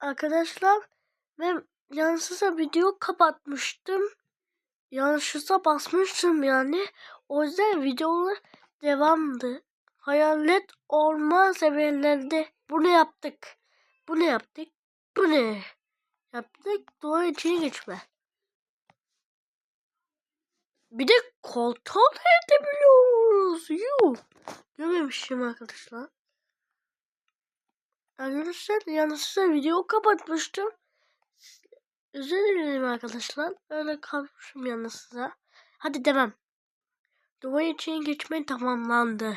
arkadaşlar ben yanlışlıkla video kapatmıştım. Yanlışlıkla basmıştım yani. O yüzden videolar devamdı. Hayalet olma seviyelerinde bunu yaptık. Bunu yaptık. Bu ne? Yaptık. Duvar içine geçme. Bir de koltuğa da edebiliyoruz. Yuh. Görmemişim arkadaşlar. Arkadaşlar yanlışlıkla video kapatmıştım. Özür dilerim arkadaşlar. Öyle kalmışım yanlışlıkla. Hadi devam. Duvar için geçme tamamlandı.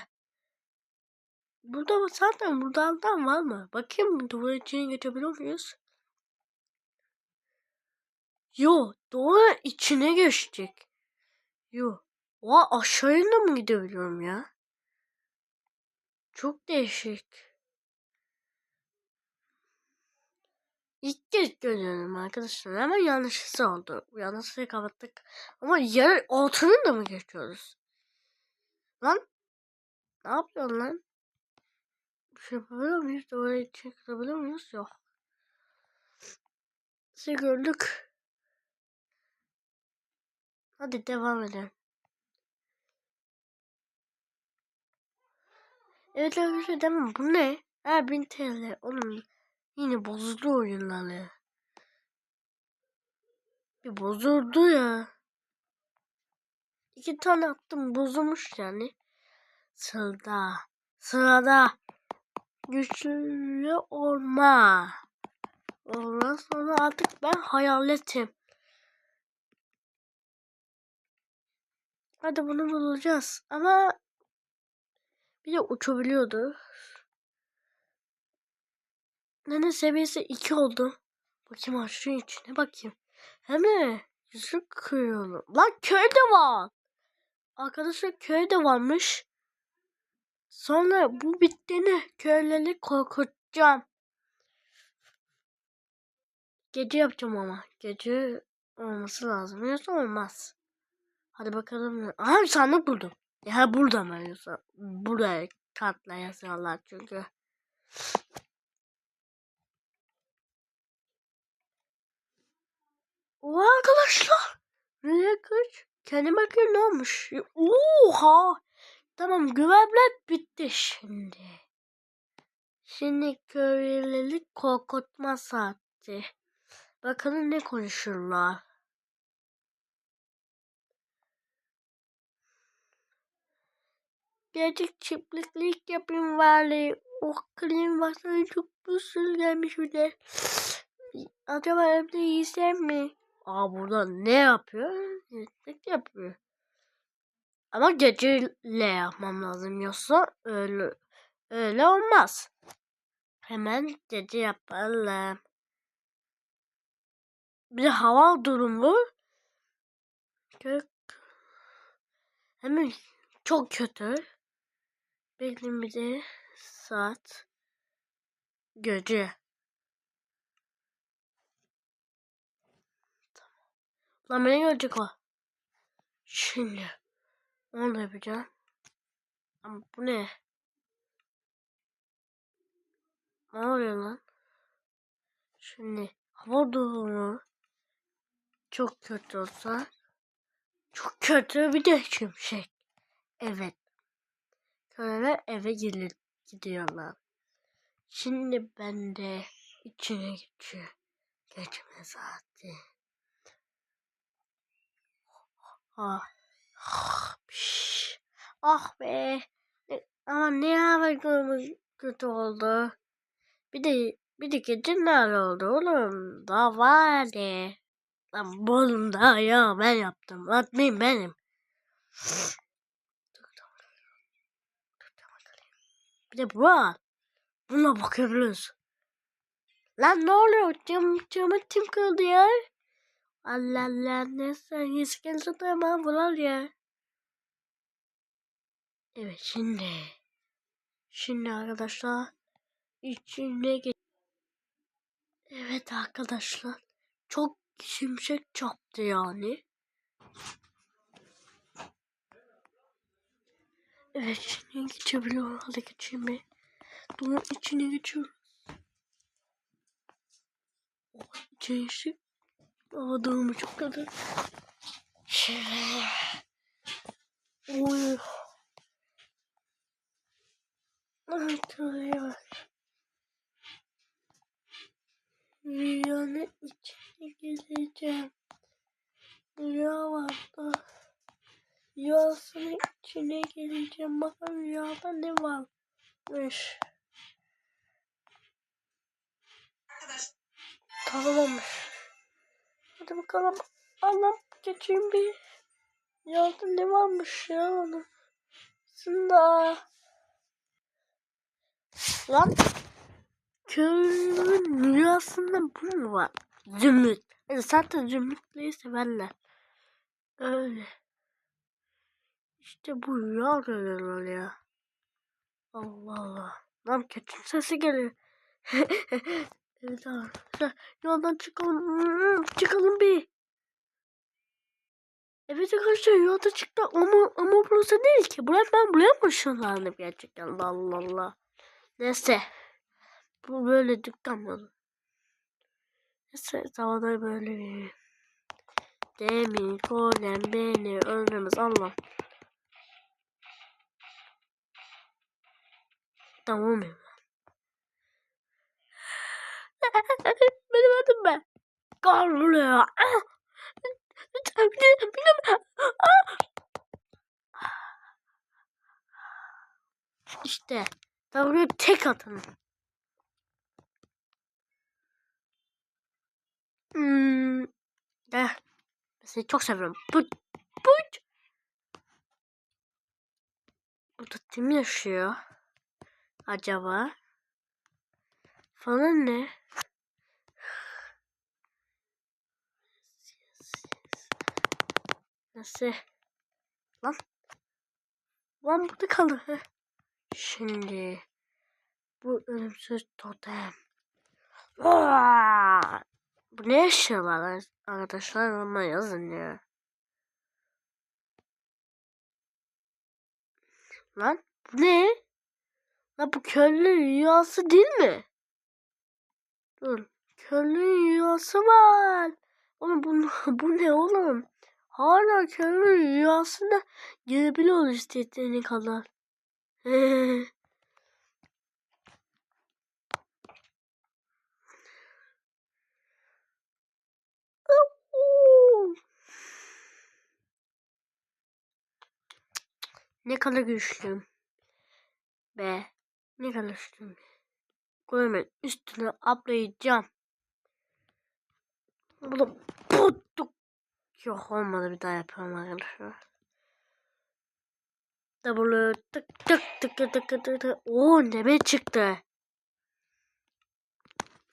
Burada mı? Zaten buradan var mı? Bakayım duvar için geçebiliyor muyuz? Yo, duvar içine geçtik. Yo. Oha aşağıya mı gidebiliyorum ya? Çok değişik. İlk kez görüyorum arkadaşlar ama yanlışlıkla oldu. Yanlışlıkla kapattık. Ama yer altını da mı geçiyoruz? Lan ne yapıyorsun lan? Bir şey yapabiliyor muyuz? Oraya çıkabiliyor muyuz? Yok. Sizi gördük. Hadi devam edelim. Evet arkadaşlar devam. Bu ne? Ha 1000 TL. Oğlum yine bozuldu oyunları. Bir bozuldu ya. İki tane attım bozulmuş yani. Sırada. Sırada. Güçlü olma. Ondan sonra artık ben hayaletim. Hadi bunu bulacağız. Ama bir de uçabiliyordu. Nene seviyesi 2 oldu. Bakayım aşağı içine bakayım. Hem de yüzük kırıyorum. Lan köy de var. Arkadaşlar köy de varmış. Sonra bu bittiğini köyleri korkutacağım. Gece yapacağım ama. Gece olması lazım. Yoksa olmaz. Hadi bakalım. Aha sandık buldum. Ya burada mı yoksa? Buraya katla yazarlar çünkü. Oha arkadaşlar. Nereye kaç? Kendi bakayım ne olmuş? Oha. Tamam güvenler bitti şimdi. Şimdi köylüleri korkutma saati. Bakalım ne konuşurlar. Gerçek çiftliklik yapayım bari. Oh klim baksana çok bir sürü gelmiş bir de. Acaba evde yiysem mi? Aa burada ne yapıyor? Çiftlik yapıyor. Ama geceyle yapmam lazım yoksa öyle öyle olmaz. Hemen gece yapalım. Bir hava durumu çok hemen çok kötü. Bekleyin bir de saat gece. Lan beni görecek o. Şimdi onu da yapacağım. Ama bu ne? Ne oluyor lan? Şimdi hava durumu çok kötü olsa çok kötü bir de şimşek. Evet. Köleler eve gelir, gidiyorlar. Şimdi ben de içine geçiyor. Geçme zaten. Ah. Ah, be. Ama ne hava kötü oldu. Bir de bir de gece nerede oldu oğlum? Daha vardı. Lan bu oğlum daha ya ben yaptım. Atmayayım benim. Bir de bu var. Buna bakabiliriz. Lan ne oluyor? Cam, camı kim kırdı ya? Allah Allah ne sen yesken ama bunlar ya. Evet şimdi. Şimdi arkadaşlar içine geç. Evet arkadaşlar. Çok şimşek çaktı yani. Evet içine geçebiliyorum. Hadi geçeyim bir. Duman içine geçiyorum. içecek. Hava çok kötü. Oy. Yavaş. Rüyanın içine geleceğim. Rüya vardı. Rüyasının içine geleceğim. Bakın rüyada ne varmış. Tamammış. Hadi bakalım. Allah'ım geçeyim bir. Rüyada ne varmış ya onun. Aslında. Lan. Köylünün rüyasında bu mu var? Zümrüt. Yani zaten zümrütleri severler. Öyle. İşte bu rüya görüyorlar ya. Allah Allah. Lan kötü sesi geliyor. evet arkadaşlar. Yoldan çıkalım. Çıkalım bir. Evet arkadaşlar yolda çıktı ama ama burası değil ki. Buraya ben buraya mı ışınlandım gerçekten Allah Allah. Neyse. Bu böyle dükkan mı? Neyse tavada böyle bir. Demir golem beni ölmemiz Allah. Tamam? Benim adım ben. Kal buraya. İşte. Tabii tek atın. Hmm. Eh. Seni çok seviyorum. Put. Put. Burada kim yaşıyor? Acaba? Falan ne? Nasıl? Lan. Lan burada kaldı. Şimdi. Bu ölümsüz totem. Bu ne yaşıyorlar arkadaşlar ama yazın ya. Lan bu ne? Lan bu köylü rüyası değil mi? Dur. Köylü rüyası var. Oğlum bu, bu ne oğlum? Hala köylü rüyasında girebiliyoruz istediğini kadar. Ne kadar güçlüyüm. Be. Ne kadar güçlüyüm. Golemin üstüne atlayacağım. Burada putuk. Yok olmadı bir daha yapalım arkadaşlar. W tık tık tık tık tık tık tık. Oo ne çıktı.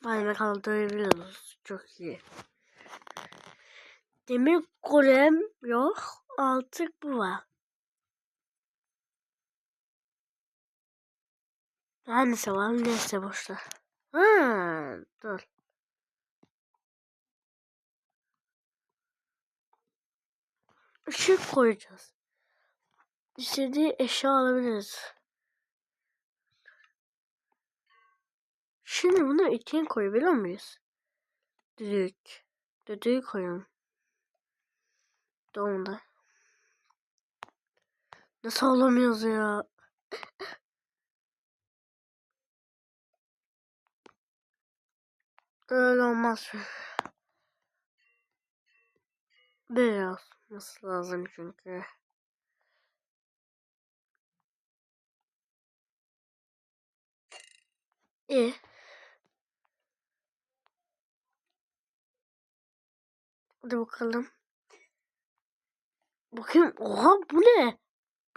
Vay kaldırabiliyoruz. Çok iyi. Demir golem yok. Artık bu var. Hangisi var? Neyse boşver. Ha, dur. Işık koyacağız. İstediği eşya alabiliriz. Şimdi bunu ikiye koyabiliyor muyuz? Düdük. Düdüğü koyalım. Doğumda. Nasıl olamıyoruz ya? Öyle olmaz. Böyle olması lazım çünkü. İyi. Hadi bakalım. Bakayım. Oha bu ne?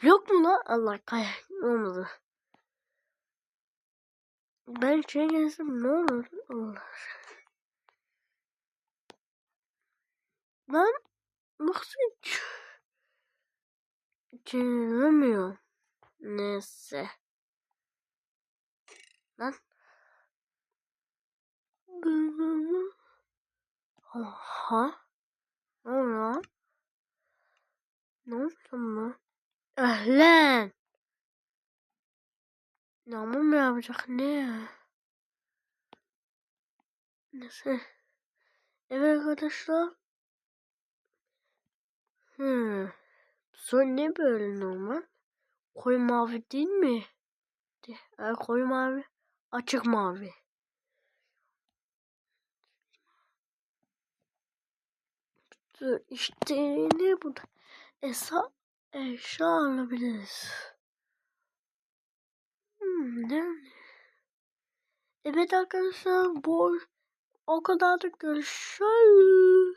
Blok mu lan? Allah kahretsin olmadı. Ben şey gelsem ne olur? Allah. Lan nasıl hiç çeviremiyor. Neyse. Lan. Oha. Ne oluyor? Ne oldu mu? Ehlen. Yağmur mu yapacak ne? Neyse. Evet arkadaşlar. Sonra ne böyle normal? Koyu mavi değil mi? E, koyu mavi. Açık mavi. Dur, İşte ne bu da? Esa eşya alabiliriz. Hmm, ne? Evet arkadaşlar bu o kadar da görüşürüz.